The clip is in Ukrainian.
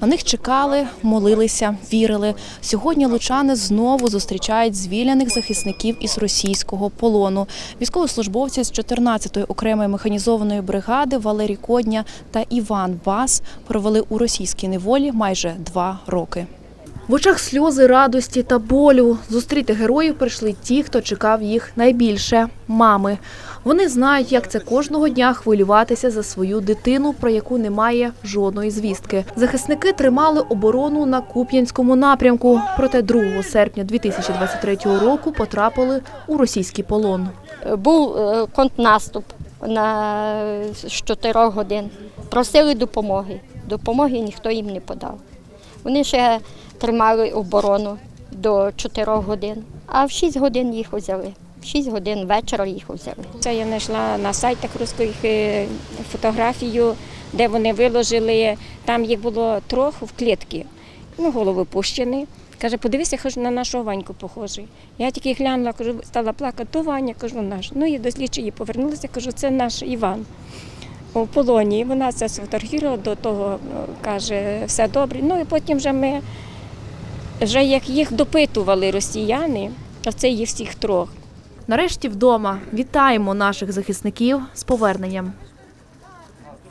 На них чекали, молилися, вірили. Сьогодні лучани знову зустрічають звільнених захисників із російського полону. Військовослужбовці з 14-ї окремої механізованої бригади Валерій Кодня та Іван Бас провели у російській неволі майже два роки. В очах сльози радості та болю. Зустріти героїв прийшли ті, хто чекав їх найбільше мами. Вони знають, як це кожного дня хвилюватися за свою дитину, про яку немає жодної звістки. Захисники тримали оборону на Куп'янському напрямку. Проте 2 серпня 2023 року потрапили у російський полон. Був е, контрнаступ на з 4 годин. Просили допомоги. Допомоги ніхто їм не подав. Вони ще тримали оборону до 4 годин, а в 6 годин їх взяли. В 6 годин вечора їх взяли. Це я знайшла на сайтах русських е, фотографію, де вони виложили. Там їх було трьох в клітки. Ну, голови пущені. Каже, подивися, кажу, на нашого Ваньку похожий. Я тільки глянула, кажу, стала плакати, то Ваня, кажу, наш. Ну і до слідчої повернулася, кажу, це наш Іван у полоні. І Вона це сфотографувала, до того е, каже, все добре. Ну і потім вже ми, вже як їх допитували росіяни, а це їх всіх трьох. Нарешті вдома вітаємо наших захисників з поверненням.